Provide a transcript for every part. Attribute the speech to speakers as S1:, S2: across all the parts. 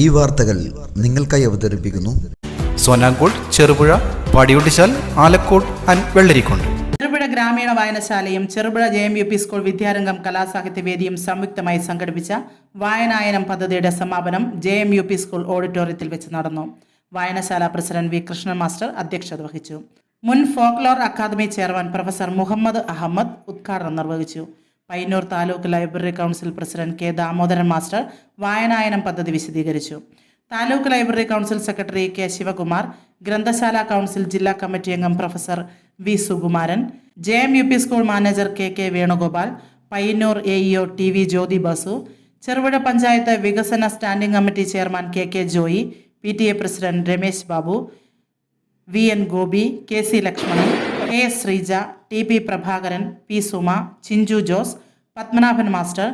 S1: ഈ വാർത്തകൾ നിങ്ങൾക്കായി അവതരിപ്പിക്കുന്നു.
S2: സോനാങ്കോട് ചെറുപുഴ പാടിയൊട്ടിച്ചാൽ ആലക്കോട് ആൻഡ് വെള്ളരിക്കോണ്ട്
S3: ചെറുപുഴ ഗ്രാമീണ വായനശാലയും Cherupuzha J M U P school വിദ്യാരംഗം കലാസാഹിത്യവേദിയും സംയുക്തമായി സംഘടിപ്പിച്ച വായനായനം പദ്ധതിയുടെ സമാപനം J M U P school ഓഡിറ്റോറിയത്തിൽ വെച്ച് നടന്നു. വായനശാല പ്രസിഡന്റ് വി കൃഷ്ണൻ മാസ്റ്റർ അധ്യക്ഷത വഹിച്ചു. മുൻ folklore academy chairman professor Muhammad Ahmed ഉദ്ഘാടനം നിർവഹിച്ചു. Payyannur taluk library council president K Damodaran master വായനായനം പദ്ധതി വിശദീകരിച്ചു. Taluk library council secretary K Sivakumar ഗ്രന്ഥശാല കൗൺസിൽ ജില്ലാ കമ്മിറ്റി അംഗം professor V Sukumaran J M U P school manager K K Venugopal Payyannur A EO T V Jyothi Basu Cherupuzha panchayat വികസന standing committee chairman K K Joy P T A president Ramesh Babu V N Gopi K C Lakshmanan K S Sreeja T P Prabhakaran P Suma Chinchu Jose Padmanabhan master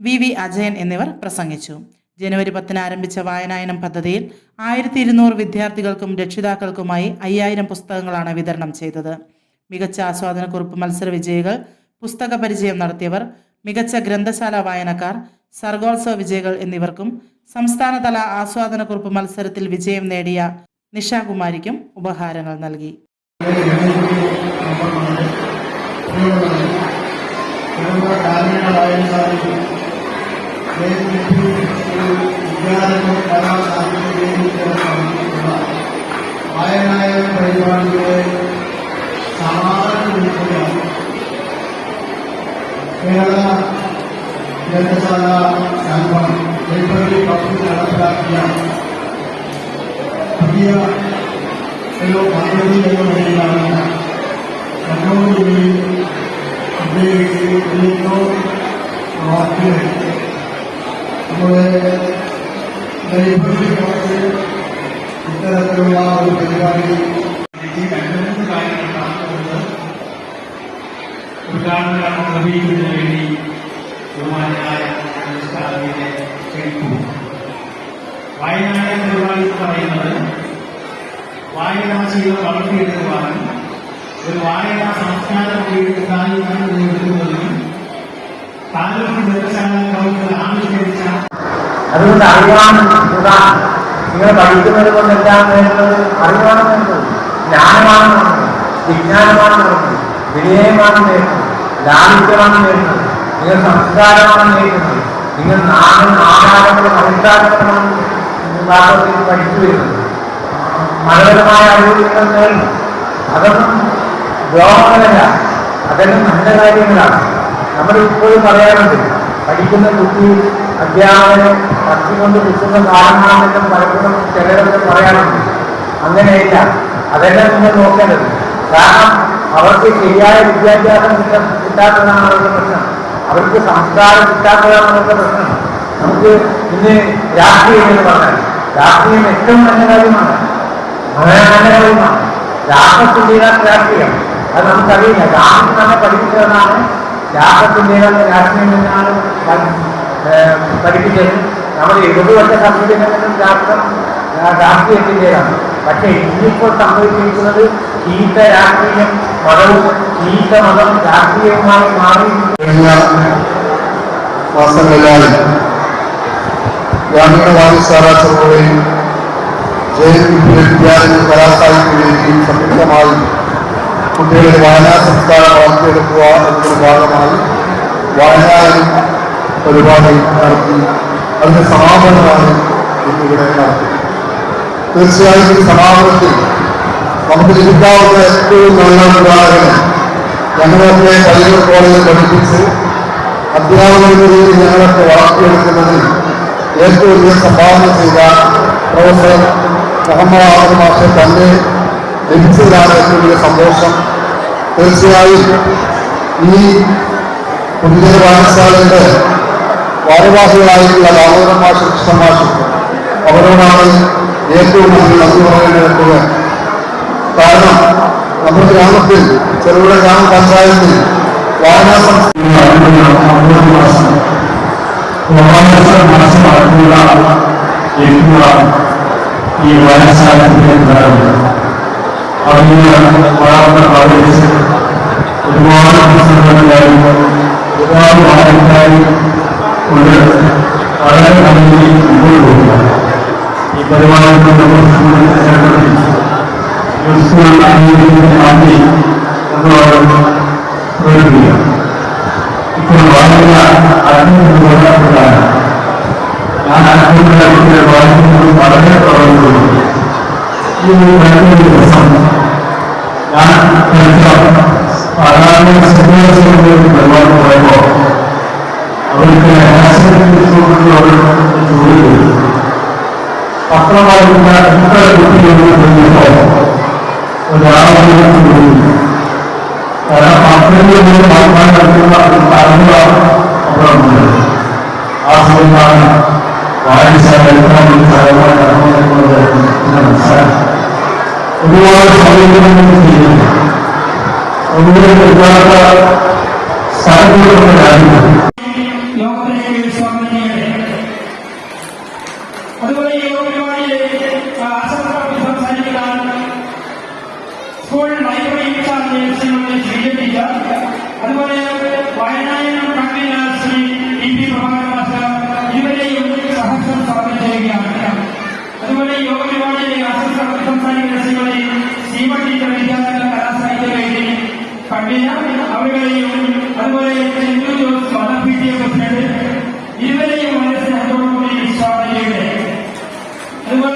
S3: V V Ajayan എന്നിവർ പ്രസംഗിച്ചു. ജനുവരി പത്തിന് ആരംഭിച്ച വായനായനം പദ്ധതിയിൽ ആയിരത്തി ഇരുന്നൂറ് വിദ്യാർത്ഥികൾക്കും രക്ഷിതാക്കൾക്കുമായി അയ്യായിരം പുസ്തകങ്ങളാണ് വിതരണം ചെയ്തത്. മികച്ച ആസ്വാദനക്കുറിപ്പ് മത്സര വിജയികൾ പുസ്തക പരിചയം നടത്തിയവർ മികച്ച ഗ്രന്ഥശാല വായനക്കാർ സർഗോത്സവ വിജയികൾ എന്നിവർക്കും സംസ്ഥാനതല ആസ്വാദനക്കുറിപ്പ് മത്സരത്തിൽ വിജയം നേടിയ നിഷാകുമാരിക്കും ഉപഹാരങ്ങൾ നൽകി.
S4: నమ్మకం ఉపయోగం కూడా గ్రామీణ రాయడానికి నేను విద్యార్థులు కళా సాధించిన ఆయన పరిమాణంలో సమానం కేరళ జనశాల సంఘం ఎటువంటి పక్షులు నడపడానికి ప్రతి పంతొమ్మిది ഇത്തരത്തിലുള്ള ഒരു പരിപാടി ഈ രണ്ട് മൂന്ന് കാര്യങ്ങളാണ് കൊണ്ട് ഉദ്ഘാടനം നിർവഹിക്കുന്നതിന് വേണ്ടി ബഹുമാനായ അനുഷ്ഠാനത്തെ ക്ഷണിക്കുന്നു വായനായ പരിപാടി എന്ന് പറയുന്നത് വായനാശീലം വളർത്തിയെടുക്കുവാനും ഒരു വായനാ സംസ്കാരം ഉപയോഗിക്കാനും നേടുന്നതിനും താലൂക്ക് ഗ്രന്ഥശാല കൗൺസിൽ ആവിഷ്കരിച്ച
S5: അതുകൊണ്ട് അറിവാണ് പ്രധാനം നിങ്ങൾ പഠിക്കുന്നത് കൊണ്ടെല്ലാം വേണ്ടത്? അറിവാണ് വേണ്ടത്. ജ്ഞാനമാണ് വേണ്ടത്. വിജ്ഞാനമാണ് വേണ്ടത്. വിനയമാണ് നേടുന്നത് ലാളിത്യമാണ് നേടുന്നത് നിങ്ങൾ സംസ്കാരമാണ് നേടുന്നത് നിങ്ങൾ നാടും ആചാരങ്ങളും അനുഷ്ഠാനങ്ങളുമാണ് വാസ്തവത്തിൽ പഠിച്ചു വരുന്നത്. മതപരമായ അറിവ് നിങ്ങൾ നേടുന്നു അതൊന്നും ദ്രോഹങ്ങളല്ല അതെല്ലാം നല്ല കാര്യങ്ങളാണ്. നമ്മൾ ഇപ്പോഴും പറയാറുണ്ട് പഠിക്കുന്ന കുട്ടി അധ്യാപകനെ ഭക്തി കൊണ്ട് കിട്ടുന്ന കാരണമാണെന്നും പലപ്പോഴും ചിലരൊക്കെ പറയാറുണ്ട്. അങ്ങനെയില്ല. അതെല്ലാം നിങ്ങൾ നോക്കേണ്ടത്. കാരണം അവർക്ക് ശരിയായ വിദ്യാഭ്യാസം കിട്ട കിട്ടാത്തതാണ് അവരുടെ പ്രശ്നം. അവർക്ക് സംസ്കാരം കിട്ടാത്തതാണ് അവരുടെ പ്രശ്നം. നമുക്ക് ഇന്ന് രാഷ്ട്രീയം എന്ന് പറഞ്ഞാൽ രാഷ്ട്രീയം ഏറ്റവും നല്ല കാര്യമാണ്. വളരെ നല്ല കാര്യമാണ്. രാഷ്ട്രത്തിന്റെ രാഷ്ട്രീയം. അത് നമുക്കറിയില്ല. രാഷ്ട്രം നമ്മെ പഠിപ്പിച്ചതെന്നാണ് രാഷ്ട്രത്തിന്റെ രാഷ്ട്രീയം ഏഹ്, പഠിപ്പിച്ചത്. നമ്മൾ ഇടതുപക്ഷ സംവിധാനത്തിലും രാഷ്ട്രം രാഷ്ട്രീയത്തിന്റെതാണ് പക്ഷേ ഇന്നിപ്പോൾ സംഭവിച്ചിരിക്കുന്നത് ചീത്ത രാഷ്ട്രീയം മതവും ചീത്ത മതം രാഷ്ട്രീയവുമായി മാറി
S4: മാസങ്ങളിലായി ഗ്രാമീണ വായനശാല ചെറുപുഴയും ജയൻവിദ്യ വിദ്യാലയ കലാസാഹിത്യ വേദിയും സംയുക്തമായി കുട്ടികളുടെ വായനാ സംസ്കാരം വളർത്തിയെടുക്കുക എന്നതിന്റെ ഭാഗമായി വായനായും പരിപാടി നടത്തി അതിന്റെ സമാപനമാണ് ഇന്നിവിടെ നടത്തി. തീർച്ചയായും ഈ സമാപനത്തിൽ നമുക്ക് ലഭിക്കാവുന്ന ഏറ്റവും നല്ല ഉദാഹരണം ഞങ്ങളൊക്കെ പയ്യൂർ കോളേജിൽ പഠിപ്പിച്ച് അധ്യാപകരുടെ രീതിയിൽ ഞങ്ങളൊക്കെ വളർത്തിയെടുക്കുന്നതിൽ ഏറ്റവും വലിയ സംഭാവന ചെയ്ത പ്രൊഫസർ മുഹമ്മദ് ആദർ മാഷെ തന്നെ ലഭിച്ചതിലാണ് ഏറ്റവും വലിയ സന്തോഷം. തീർച്ചയായും ഈ പുതുജന പാഠശാലയുടെ ഭാരവാഹികളായിട്ടുള്ള ദാമോദരൻ മാഷ് കൃഷ്ണ അവരോടാണ് ഏറ്റവും കൂടുതൽ നന്ദി പറയേണ്ടത് കാരണം നമ്മുടെ ഗ്രാമത്തിൽ ചെറുപുഴ ഗ്രാമപഞ്ചായത്തിൽ വായനാ
S6: ഈ വായനശാലത്തിന്റെ അവിടെ വളർന്ന ആലോചിച്ച് ഒരുപാട് പുസ്തകങ്ങളിലായും ഒരുപാട് വായനക്കാരും കൊണ്ട് വളരെ നന്ദി മുമ്പോട്ട് പോകുക ഈ പരിപാടിയുടെ സ്കൂൾ അംഗീകരിക്കുന്ന നന്ദി എന്നോട് പ്രകടിപ്പിക്കുക ഇപ്പോൾ വായന അർത്ഥമുള്ളതാണ് ഞാൻ ये मेरी बहन की पसंद है आराम में सुबह से मेरे भगवान को है और उनके ऐसे जोड़ी हुई अपना वाले का इतना दुखी होने के लिए हो और आराम होने की हुई और आपने भी मेरे भगवान करके आगे अपना मुझे आज मेरे नाम वाणी साहब का मुझे साहब का नाम है मुझे नमस्कार ഒരുപാട് സമയങ്ങൾ ചെയ്യുന്നു ഒന്നിനും ഒരുപാട് സ്ഥലങ്ങളുള്ള
S7: സ്വാഗതം അതുപോലെ ഈ ആസക്തി സംസാരിക്കാൻ സ്കൂൾ ലൈബ്രറി ഇൻചാർജ് ശ്രീമതി അതുപോലെ വയനായനം സംസാരിക്കുന്ന ശ്രീമതി ശ്രീമ ടീച്ചർ വിദ്യാർത്ഥികൾ കലാസാഹിത്യ വേദി കൺവീനർ അവരുടെയും അതുപോലെ Hindu Jose mother P T A president ഇരുവരെയും വളരെ സ്നേഹത്തോടുകൂടി സ്വാഗതം ചെയ്യട്ടെ അതുപോലെ